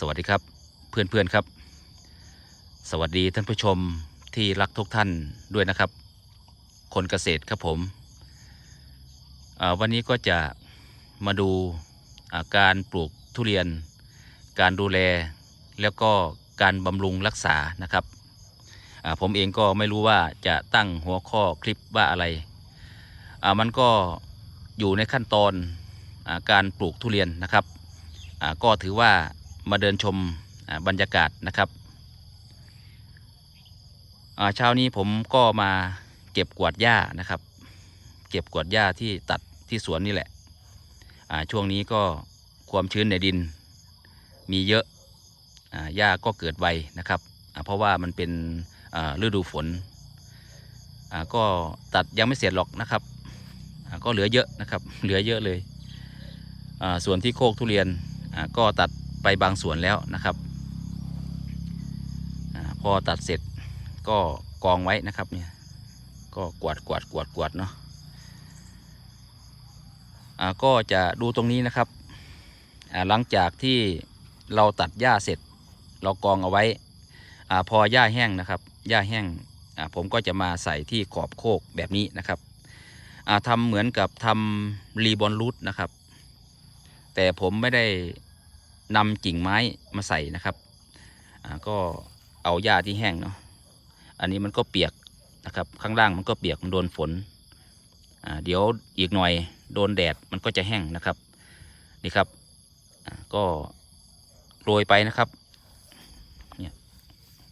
สวัสดีครับเพื่อนๆครับ สวัสดีท่านผู้ชมที่รักทุกท่านด้วยนะครับ คนเกษตรครับผมวันนี้ก็จะมาดูาการปลูกทุเรียน การดูแลแล้วก็การบำรุงรักษานะครับผมเองก็ไม่รู้ว่าจะตั้งหัวข้อคลิปว่าอะไร มันก็อยู่ในขั้นตอนอาการปลูกทุเรียนนะครับ ก็ถือว่า มาเดินชมบรรยากาศนะครับอ่าเช้านี้ผมก็มาเก็บกวาดหญ้านะครับ เก็บกวาดหญ้าที่ตัดที่สวนนี่แหละช่วงนี้ก็ความชื้นในดิน มีเยอะหญ้าก็เกิดไวนะครับ เพราะว่ามันเป็นฤดูฝนก็ตัดยังไม่เสร็จหรอกนะครับ ก็เหลือเยอะนะครับ เหลือเยอะเลย ส่วนที่โคกทุเรียนก็ตัด ไปบางส่วนแล้วนะครับอพอตัดเสร็จก็กองไว้นะครับเนี่ยก็กวาดกวาดกวาดกวาดเนาะอ่าก็จะดูตรงนี้นะครับหลังจากที่เราตัดหญ้าเสร็จ เรากองเอาไว้อาพอหญ้าแห้งนะครับหญ้าแห้งอ่าผมก็จะมาใส่ที่ขอบโคกแบบนี้นะครับอ่าทำเหมือนกับทำรีบอนรูทนะครับ แต่ผมไม่ได้ นำกิ่งไม้มาใส่นะครับก็เอาหญ้าที่แห้งเนาะอันนี้มันก็เปียกนะครับข้างล่างมันก็เปียกมันโดนฝนเดี๋ยวอีกหน่อยโดนแดดมันก็จะแห้งนะครับนี่ครับก็โรยไปนะครับเนี่ย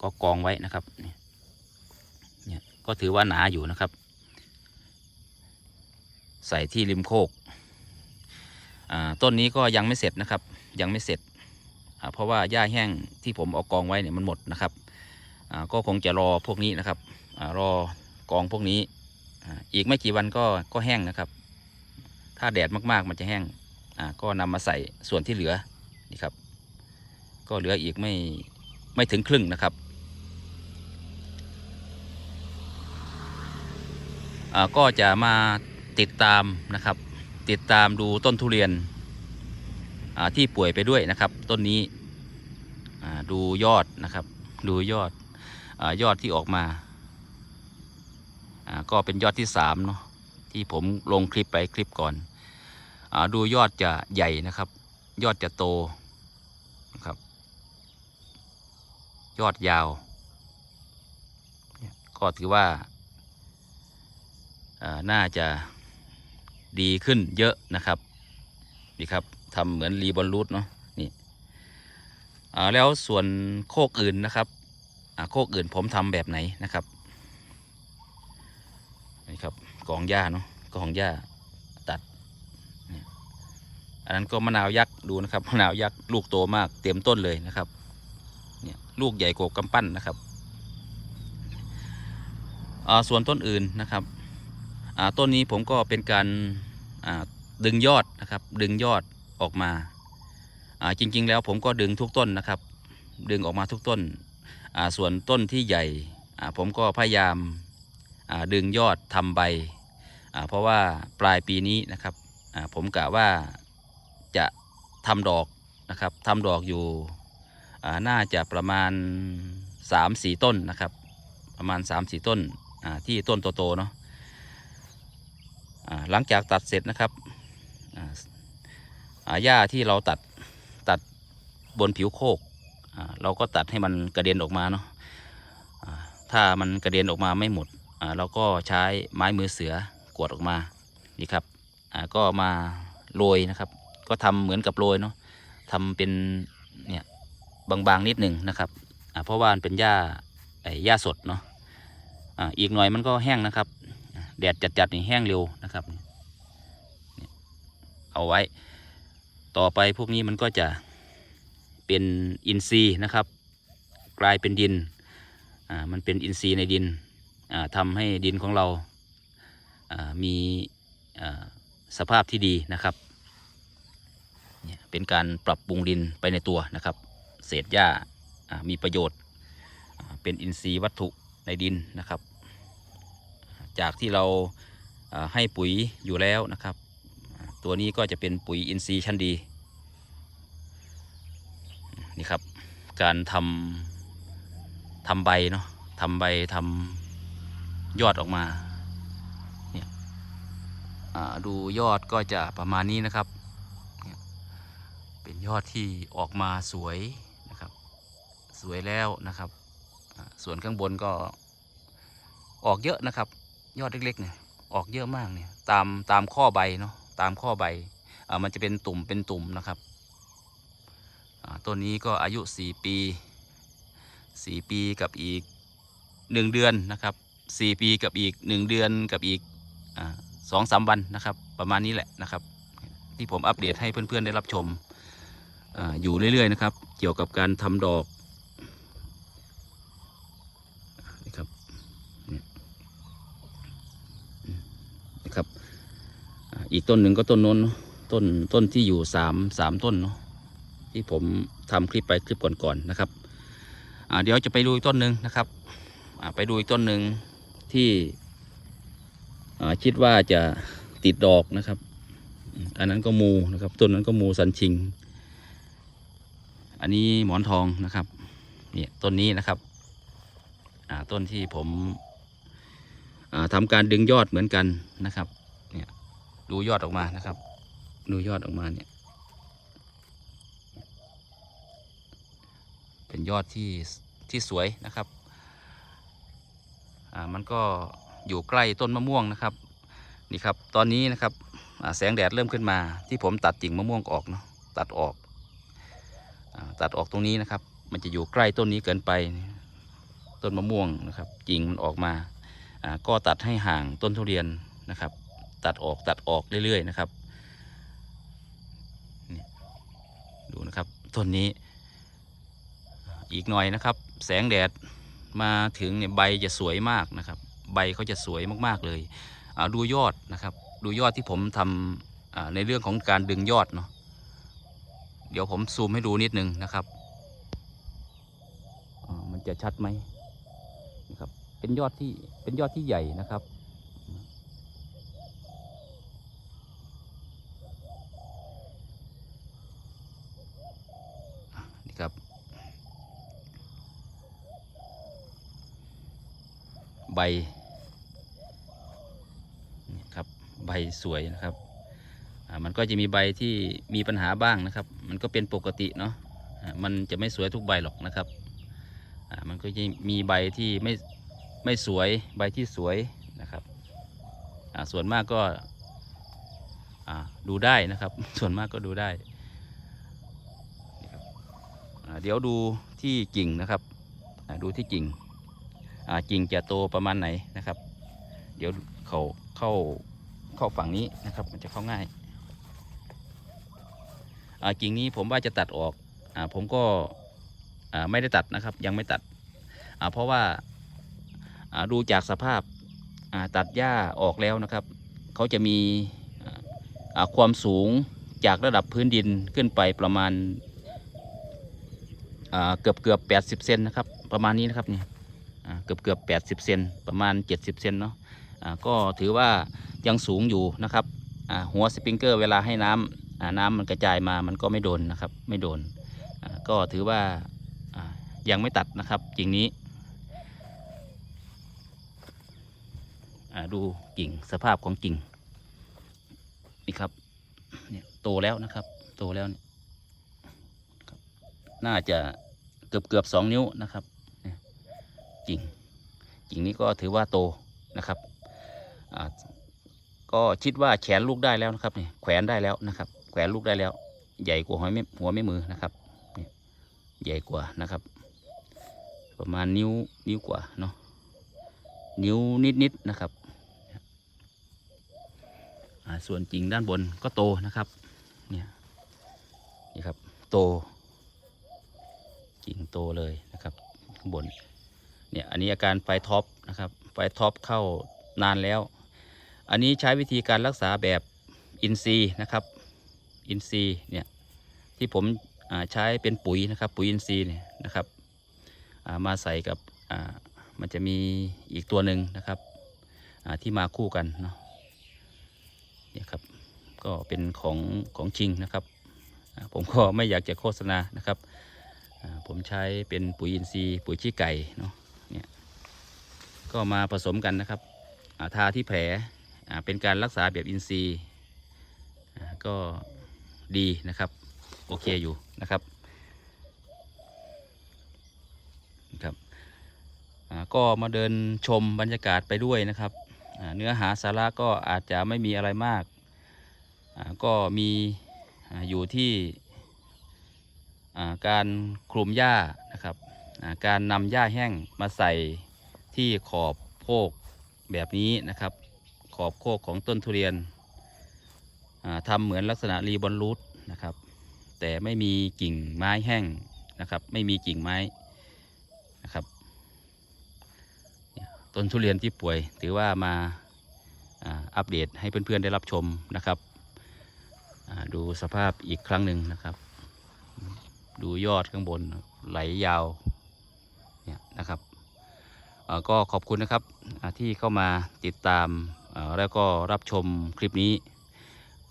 ก็กองไว้นะครับเนี่ยก็ถือว่าหนาอยู่นะครับ ใส่ที่ริมโคก ต้นนี้ก็ยังไม่เสร็จนะครับ ยังไม่เสร็จ เพราะว่าหญ้าแห้งที่ผมเอากองไว้เนี่ยมันหมดนะครับ ก็คงจะรอพวกนี้นะครับอรอกองพวกนี้อ,อีกไม่กี่วันก็ก็แห้งนะครับ ถ้าแดดมากๆมันจะแห้งก็นำมาใส่ส่วนที่เหลือนี่ครับ ก็เหลืออีกไม่ไม่ถึงครึ่งนะครับก็จะมาติดตามนะครับ ติดตามดูต้นทุเรียนที่ป่วยไปด้วยนะครับ ต้นนี้ดูยอดนะครับ ดูยอดอยอดที่ออกมา ก็เป็นยอดที่สามเนาะที่ผมลงคลิปไปคลิปก่อนอดูยอดจะใหญ่นะครับ ยอดจะโตนะครับ ยอดยาว ก็ถือว่าน่าจะ ดีขึ้นเยอะนะครับนี่ครับทำเหมือนรีบอลรูทเนาะนี่อ่าแล้วส่วนโคกอื่นนะครับอ่าโคกอื่นผมทำแบบไหนนะครับนี่ครับกองหญ้าเนาะกองหญ้าตัดนี่อันนั้นก็มะนาวยักษ์ดูนะครับมะนาวยักษ์ลูกโตมากเต็มต้นเลยนะครับเนี่ยลูกใหญ่กว่ากำปั้นนะครับอ่าส่วนต้นอื่นนะครับ ต้นนี้ผมก็เป็นการดึงยอดนะครับ ดึงยอดออกมาจริง ๆ แล้วผมก็ดึงทุกต้นนะครับ ดึงออกมาทุกต้น ส่วนต้นที่ใหญ่ผมก็พยายามดึงยอดทำใบ เพราะว่าปลายปีนี้นะครับผมกะว่าจะทำดอกนะครับทำดอกอยู่น่าจะประมาณ 3-4 ต้นนะครับ ประมาณ 3-4 ต้นที่ต้นโตๆเนาะ หลังจากตัดเสร็จนะครับหญ้าที่เราตัดตัดบนผิวโคกเราก็ตัดให้มันกระเด็นออกมาเนาะถ้ามันกระเด็นออกมาไม่หมดเราก็ใช้ไม้มือเสือกวดออกมานี่ครับก็มาโรยนะครับ ก็ทำเหมือนกับโรยเนาะทำเป็นเนี่ยบางๆนิดหนึ่งนะครับเพราะว่ามันเป็นหญ้าหญ้าสดเนาะอีกหน่อยมันก็แห้งนะครับ แดดจัดๆนี่แห้งเร็วนะครับเอาไว้ ต่อไปพวกนี้มันก็จะเป็นอินทรีย์นะครับ กลายเป็นดินอ่ามันเป็นอินทรีย์ในดินอ่าทำให้ดินของเราอ่ามีอ่าสภาพที่ดีนะครับเนี่ยเป็นการปรับปรุงดินไปในตัวนะครับ เศษหญ้าอ่ามีประโยชน์เป็นอินทรีย์วัตถุในดินนะครับ จากที่เราให้ปุ๋ยอยู่แล้วนะครับ ตัวนี้ก็จะเป็นปุ๋ยอินทรีย์ชั้นดีนี่ครับ การทำทำใบเนาะทำใบทำยอดออกมาเนี่ยดูยอดก็จะประมาณนี้นะครับ เป็นยอดที่ออกมาสวยนะครับ สวยแล้วนะครับ ส่วนข้างบนก็ออกเยอะนะครับ ยอดเล็กๆเนี่ยออกเยอะมากเนี่ยตามตามข้อใบเนาะตามข้อใบอ่ามันจะเป็นตุ่มเป็นตุ่มนะครับอ่าต้นนี้ก็อายุ 4 ปี 4 ปีกับอีก 1 เดือนนะครับ4ปีกับอีก 1 เดือนกับอีกอ่าสองสามวันนะครับ ประมาณนี้แหละนะครับ ที่ผมอัปเดตให้เพื่อนๆได้รับชมอาอยู่เรื่อยๆนะครับ เกี่ยวกับการทำดอกนะครับเนี่ยอืม นะครับ อีกต้นหนึ่งก็ต้นโน้นต้นต้นที่อยู่สามสามต้นเนาะที่ผมทำคลิปไปคลิปก่อนๆนะครับเดี๋ยวจะไปดูอีกต้นหนึ่งนะครับไปดูอีกต้นหนึ่งที่คิดว่าจะติดดอกนะครับ อันนั้นก็มูนะครับ ต้นนั้นก็มูสันชิง อันนี้หมอนทองนะครับเนี่ยต้นนี้นะครับต้นที่ผม อ่าทำการดึงยอดเหมือนกันนะครับ เนี่ยดูยอดออกมานะครับ ดูยอดออกมาเนี่ย เป็นยอดที่ที่สวยนะครับอ่ามันก็อยู่ใกล้ต้นมะม่วงนะครับ นี่ครับ ตอนนี้นะครับแสงแดดเริ่มขึ้นมา ที่ผมตัดกิ่งมะม่วงออกเนาะตัดออกอตัดออกตรงนี้นะครับ มันจะอยู่ใกล้ต้นนี้เกินไป ต้นมะม่วงนะครับกิ่งมันออกมา ก็ตัดให้ห่างต้นทุเรียนนะครับ ตัดออกตัดออกเรื่อยๆนะครับดูนะครับต้นนี้อีกหน่อยนะครับ แสงแดดมาถึงเนี่ยใบจะสวยมากนะครับ ใบเขาจะสวยมากๆเลยดูยอดนะครับ ดูยอดที่ผมทำอ่าในเรื่องของการดึงยอดเนาะเดี๋ยวผมซูมให้ดูนิดนึงนะครับมันจะชัดไหมนะครับ เป็นยอดที่เป็นยอดที่ใหญ่นะครับ นี่ครับ ใบนี่ครับใบสวยนะครับอ่ามันก็จะมีใบที่มีปัญหาบ้างนะครับ มันก็เป็นปกติเนาะอ่ามันจะไม่สวยทุกใบหรอกนะครับอ่ามันก็จะมีใบที่ไม่ ไม่สวยใบที่สวยนะครับส่วนมากก็ดูได้นะครับ ส่วนมากก็ดูได้นี่ครับเดี๋ยวดูที่กิ่งนะครับดูที่กิ่งกิ่งจะโตประมาณไหนนะครับ เดี๋ยวเขาเข้าเข้าฝั่งนี้นะครับ มันจะเข้าง่ายกิ่งนี้ผมว่าจะตัดออกอผมก็ไม่ได้ตัดนะครับ ยังไม่ตัดเพราะว่า ดูจากสภาพตัดหญ้าออกแล้วนะครับ เขาจะมีความสูงจากระดับพื้นดินขึ้นไปประมาณเกือบเกือบแปดสิบเซนนะครับ ประมาณนี้นะครับนี่เกือบเกือบแปดสิบเซนประมาณเจ็ดสิบเซนเนาะก็ถือว่ายังสูงอยู่นะครับหัวสปริงเกอร์เวลาให้น้ำน้ำมันกระจายมามันก็ไม่โดนนะครับ ไม่โดนก็ถือว่ายังไม่ตัดนะครับกิ่งนี้อ่า ดูกิ่งสภาพของกิ่งนี่ครับเนี่ยโตแล้วนะครับ โตแล้วเนี่ยน่าจะเกือบเกือบสองนิ้วนะครับกิ่งกิ่งนี้ก็ถือว่าโตนะครับก็คิดว่าแขนลูกได้แล้วนะครับเนี่ยแขวนได้แล้วนะครับ แขวนลูกได้แล้ว ใหญ่กว่าหัวไม่หัวไม่มือนะครับใหญ่กว่านะครับ ประมาณนิ้วนิ้วกว่าเนาะนิ้วนิดๆนะครับ ส่วนจริงด้านบนก็โตนะครับ เนี่ยนี่ครับโตกิ่งโตเลยนะครับข้างบนเนี่ยอันนี้อาการไฟท็อปนะครับไฟท็อปเข้านานแล้ว อันนี้ใช้วิธีการรักษาแบบอินทรีนะครับอินทรีเนี่ยที่ผมใช้เป็นปุ๋ยนะครับปุ๋ยอินทรีเนี่ยนะครับามาใส่กับมันจะมีอีกตัวหนึ่งนะครับที่มาคู่กันเนาะ นี่ครับ ก็เป็นของของจริงนะครับผมก็ไม่อยากจะโฆษณานะครับ ผมใช้เป็นปุ๋ยอินทรีย์ปุ๋ยขี้ไก่เนาะเนี่ยก็มาผสมกันนะครับาทาที่แผลเป็นการรักษาแบบอินทรีย์ก็ดีนะครับ โอเคอยู่นะครับครับก็มาเดินชมบรรยากาศไปด้วยนะครับ เนื้อหาสาระก็อาจจะไม่มีอะไรมาก ก็มีอยู่ที่การคลุมหญ้านะครับการนำหญ้าแห้งมาใส่ที่ขอบโคกแบบนี้นะครับ ขอบโคกของต้นทุเรียนทำเหมือนลักษณะรีบอนรูทนะครับ แต่ไม่มีกิ่งไม้แห้งนะครับ ไม่มีกิ่งไม้นะครับ ต้นทุเรียนที่ป่วย ถือว่ามาอัปเดตให้เพื่อนๆได้รับชมนะครับ ดูสภาพอีกครั้งหนึ่งนะครับ ดูยอดข้างบนไหลยาวเนี่ยนะครับก็ขอบคุณนะครับที่เข้ามาติดตามแล้วก็รับชมคลิปนี้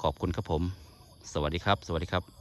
ขอบคุณครับผม สวัสดีครับ สวัสดีครับ